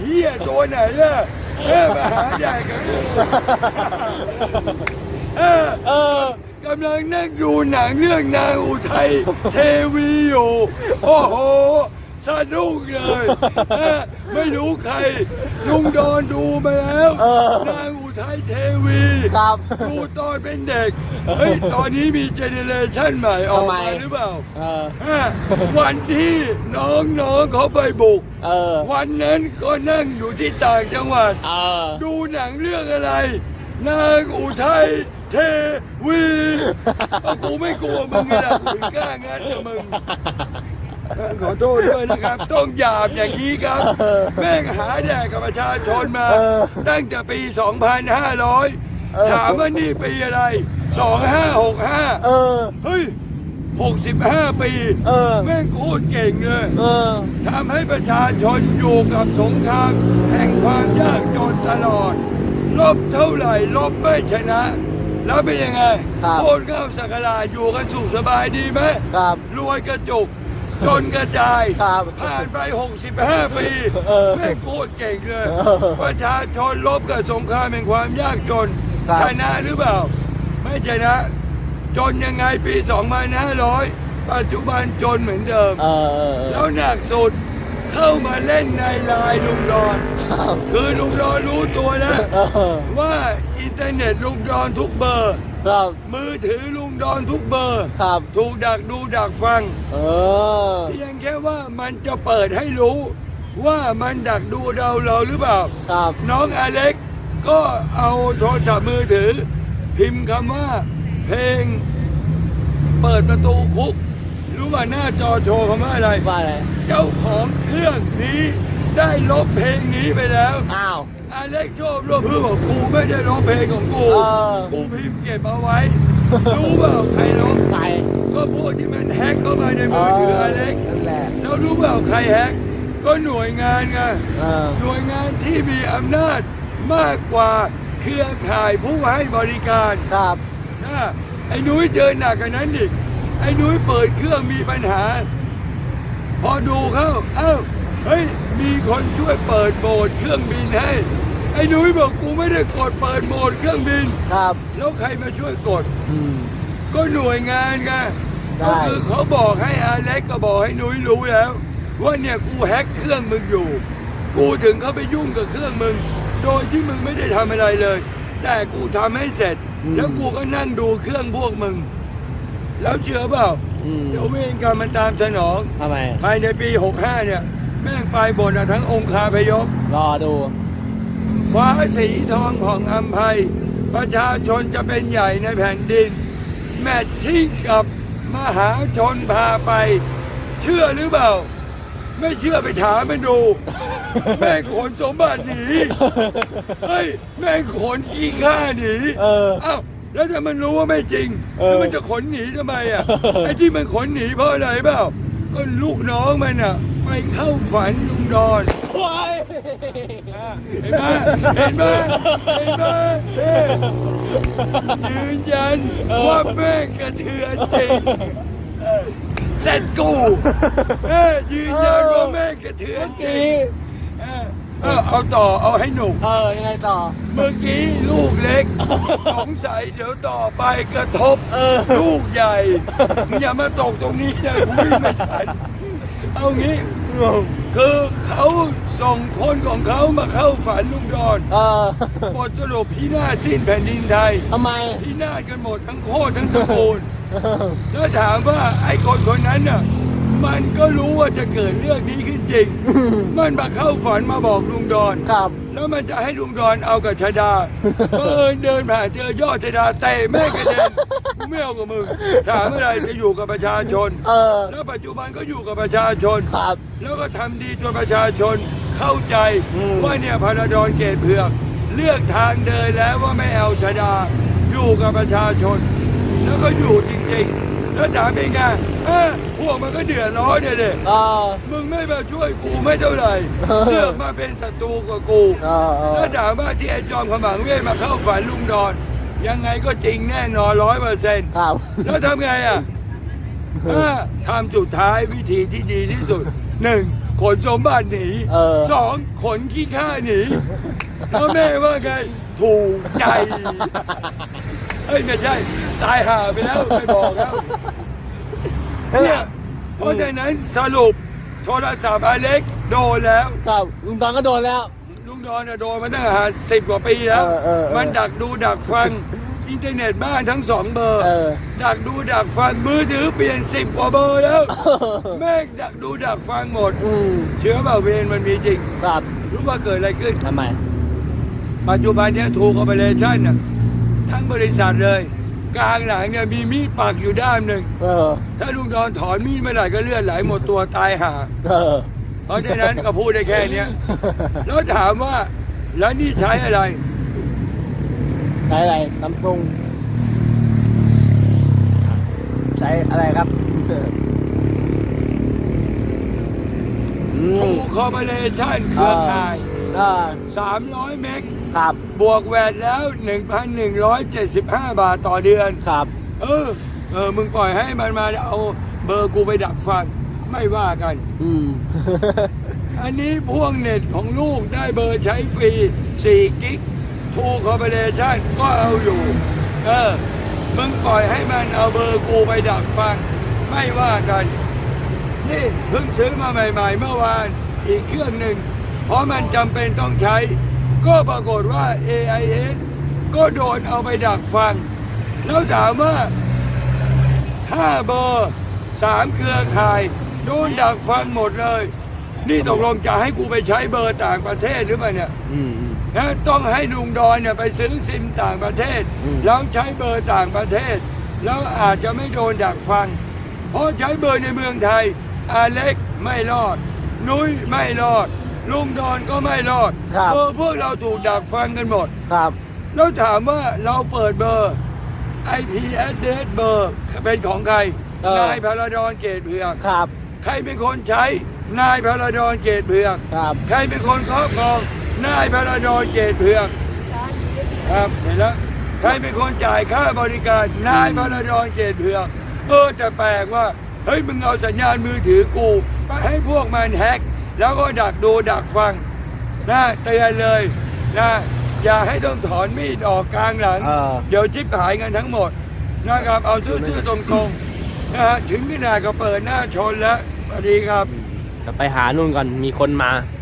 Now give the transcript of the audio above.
เฮียตัวไหนล่ะเออมาหาใหญ่กันเออเออกำลังนั่งดูหนังเรื่องนางอุทัยเทวีอยู่ โอ้โหสนุกเลยเออ ไม่รู้ใครลุงดอนดูมาแล้วเออนางอุทัยเทวีครับ ดูตอนเป็นเด็กเฮ้ยตอนนี้มีเจเนเรชันใหม่ออกทำไมมาหรือเปล่าเออ ฮะวันที่น้องๆเขาไปบุก เออ วันนั้นก็นั่งอยู่ที่ต่างจังหวัด เออ ดูหนังเรื่องอะไร นางอุทัยเทวีเอากูไม่กลัวมึงไงล่ะกูไม่กล้างั้นกับมึง ขอโทษด้วยนะครับ ต้องหยาบอย่างนี้ครับ แม่งหาแดกกับประชาชนมาเออตั้งแต่ปี 2,500 ถามว่านี่ปีอะไร 2565 เออ เฮ้ย 65 ปี เออ แม่งโคตรเก่งเลยเออ ทำให้ประชาชนอยู่กับสงคราม แห่งความยากจนตลอด ลบเท่าไหร่ ลบไม่ชนะ แล้วเป็นยังไงครับ โคตรเข้าสักการะอยู่กันสุขสบายดีไหม ครับ รวยกระจุก จนกระจาย ครับ ผ่านไป 65 ปีเออแม่งโคตรเก่งเลย เออประชาชนลบกับสงครามแห่งความยากจน ครับ ชนะหรือเปล่า ไม่ชนะ จนยังไงปี 2500 ปัจจุบันจนเหมือนเดิม เออเออแล้วหนักสุดเข้ามาเล่นในไลน์ลุงดอน ครับคือลุงดอนรู้ตัวแล้ว เออว่าอินเทอร์เน็ตลุงดอนทุกเบอร์ ครับมือถือลุง ดอนทุกเบอร์ ครับ ถูกดักดูดักฟังเออ เพียงแค่ว่ามันจะเปิดให้รู้ ว่ามันดักดูเราเราหรือเปล่า ครับ น้องอเล็กก็เอาโทรศัพท์มือถือ พิมพ์คำว่า เพลง เปิดประตูคุก รู้ว่าหน้าจอโชว์คำว่าอะไร ว่าอะไร เจ้าของเครื่องนี้ได้ลบเพลงนี้ไปแล้ว อ้าว อเล็กชอบรวบเพื่อบอกกูไม่ได้ลบเพลงของกู เออ กูพิมพ์เก็บเอาไว้ รู้เปล่าใครลบใส่ก็พวกที่มันแฮกเข้ามาในมือถืออเล็กนั่นแหละแล้วรู้เปล่าใครแฮกก็หน่วยงานไงเออหน่วยงานที่มีอำนาจมากกว่าเครือข่ายผู้ให้บริการครับนะไอ้นุ้ยเจอหนักกันนั้นอีกไอ้นุ้ยเปิดเครื่องมีปัญหา พอดูเข้าเอ้าเฮ้ยมีคนช่วยเปิดโหมดเครื่องบินให้ ไอ้นุ้ยบอกกูไม่ได้กดเปิดโหมดเครื่องบิน ครับแล้วใครมาช่วยกด อืม ก็หน่วยงานไงได้ ก็คือเขาบอกให้อาเล็กก็บอกให้นุ้ยรู้แล้ว ว่าเนี่ยกูแฮ็กเครื่องมึงอยู่ กูถึงเข้าไปยุ่งกับเครื่องมึง โดยที่มึงไม่ได้ทำอะไรเลย แต่กูทำให้เสร็จ แล้วกูก็นั่งดูเครื่องพวกมึง แล้วเชื่อเปล่าอืมเดี๋ยวเวรกรรมมันตามสนอง ทำไม ภายในปี 65 เนี่ย แม่งไปบนทั้งองค์คาพยพรอดู ฟ้าสีทองของอัมภัย ประชาชนจะเป็นใหญ่ในแผ่นดิน แมทชิ่งกับมหาชนพาไป เชื่อหรือเปล่า ไม่เชื่อไปถามมันดู แม่งขนสมบัติหนีเฮ้ยแม่งขนขี้ข้าหนีเออเอ้าแล้วถ้ามันรู้ว่าไม่จริงเออ แล้วมันจะขนหนีทำไมอะไอ้ที่มันขนหนีเพราะอะไรเปล่า ก็ลูกน้องมันอะไปเข้าฝันลุงดอนว้ายเห็นไหมเห็นไหมเห็นไหมเฮ้ยยืนยันว่าแม่งกระเทือนจริงเสร็จกูเอ้ยยืนยันว่าแม่งกระเทือนจริงเออ เออเอาต่อเอาให้หนุกเออยังไงต่อ เมื่อกี้ลูกเล็ก สงสัยเดี๋ยวต่อไปกระทบเออ ลูกใหญ่มึงอย่ามาตกตรงนี้เลยกูวิ่งไม่ทันเอางี้ คือเขาส่งคนของเขามาเข้าฝันลุงดอนเออบทสรุปพี่นาศสิ้นแผ่นดินไทยทำไมพี่นาศกันหมดทั้งโคตรทั้งตระกูลถ้าถามว่าไอ้คนคนนั้นน่ะ มันก็รู้ว่าจะเกิดเรื่องนี้ขึ้นจริง มันมาเข้าฝันมาบอกลุงดอน ครับ แล้วมันจะให้ลุงดอนเอากับชาดาเออเดินผ่านเจอยอดชาดาเตะแม่งกระเด็นกูไม่เอากับมึงถามอะไรจะอยู่กับประชาชน เออ แล้วปัจจุบันก็อยู่กับประชาชน ครับ แล้วก็ทำดีจนประชาชนเข้าใจอืม ว่าเนี่ยพาราดอนเกตเผือกเลือกทางเดินแล้วว่าไม่เอาชาดาอยู่กับประชาชน แล้วก็อยู่จริงๆ แล้วถามเป็นไงเอ้อพวกมันก็เดือดร้อนเนี่ยเด็เออ มึงไม่มาช่วยกูไม่เท่าไหร่เออ เสือกมาเป็นศัตรูกับกู เออเออแล้วถามว่าที่ไอ้จอมขมังเวทมาเข้าฝันลุงดอน ยังไงก็จริงแน่นอนร้อยเปอร์เซ็นต์ครับ แล้วทำไงอะอ่าทำสุดท้ายวิธีที่ดีที่สุดหนึ่งขนสมบัติหนีเออ สองขนขี้ข้าหนีแล้วแม่ว่าไงถูกใจ เอ้ยไม่ใช่ ตายห่าไปแล้วไม่บอกแล้ว เนี่ยเพราะฉะนั้นสรุปโทรศัพท์อเล็กโดนแล้ว ครับลุงตอนก็โดนแล้ว ลุงดอนน่ะโดนมาตั้งแต่สิบกว่าปีแล้ว เออเออเออมันดักดูดักฟัง อินเทอร์เน็ตบ้านทั้งสองเบอร์ เออ ดักดูดักฟังมือถือเปลี่ยนสิบกว่าเบอร์แล้ว แม่งดักดูดักฟังหมด อืมเชื้อเปล่าเวรมันมีจริง ครับรู้ว่าเกิดอะไรขึ้น ทำไมปัจจุบันเนี้ยทูคอร์ปอเรชั่นน่ะทั้งบริษัทเลย กลางหลังเนี่ยมีมีดปักอยู่ด้ามหนึ่งเออ ถ้าลุงดอนถอนมีดไม่ได้ก็เลือดไหลหมดตัวตายห่าเออ เพราะฉะนั้นก็พูดได้แค่เนี้ยแล้วถามว่าแล้วนี่ใช้อะไร ใช้อะไรซัมซุงใช้อะไรครับอืทูมคอร์ปอเรชั่นเครือข่ายอ่า300 เมก ครับ บวกแวดแล้ว 1,175 บาทต่อเดือน ครับ เออ เออ มึงปล่อยให้มันมาเอาเบอร์กูไปดักฟัง ไม่ว่ากัน อืม อันนี้พ่วงเน็ตของลูกได้เบอร์ใช้ฟรี 4 กิกทูคอร์ปอเรชั่นก็เอาอยู่ เออ มึงปล่อยให้มันเอาเบอร์กูไปดักฟัง ไม่ว่ากัน นี่เพิ่งซื้อมาใหม่ ๆ เมื่อวานอีกเครื่องหนึ่ง เพราะมันจำเป็นต้องใช้ ก็ปรากฏว่า AIS ก็โดนเอาไปดักฟัง แล้วถามว่า 5 เบอร์ 3 เครือข่าย โดนดักฟังหมดเลย นี่ตกลงจะให้กูไปใช้เบอร์ต่างประเทศหรือเปล่าเนี่ยอืมอืม นะต้องให้ลุงดอนเนี่ยไปซื้อซิมต่างประเทศ อืม แล้วใช้เบอร์ต่างประเทศ แล้วอาจจะไม่โดนดักฟัง เพราะใช้เบอร์ในเมืองไทยอาเล็กไม่รอด นุ้ยไม่รอด ลุงดอนก็ไม่รอดครับ เบอร์พวกเราถูกดักฟังกันหมด ครับ แล้วถามว่าเราเปิดเบอร์ IP address เบอร์เป็นของใคร เออ นายพาราดอนเกตเผือก ครับ ใครเป็นคนใช้ นายพาราดอนเกตเผือก ครับ ใครเป็นคนครอบครอง นายพาราดอนเกตเผือก ครับเห็นแล้วใครเป็นคนจ่ายค่าบริการ นายพาราดอนเกตเผือกเออแต่แปลกว่า เฮ้ยมึงเอาสัญญาณมือถือกู ไปให้พวกมันแฮก แล้วก็ดักดูดักฟังนะเตือนเลยนะอย่าให้ต้องถอนมีดออกกลางหลัง เออ เดี๋ยวชิบหายกันทั้งหมดนะครับเอาซื่อๆตรงๆนะฮะถึงขนาดก็เปิดหน้าชนแล้วสวัสดีครับ จะไปหานู่นก่อนมีคนมาค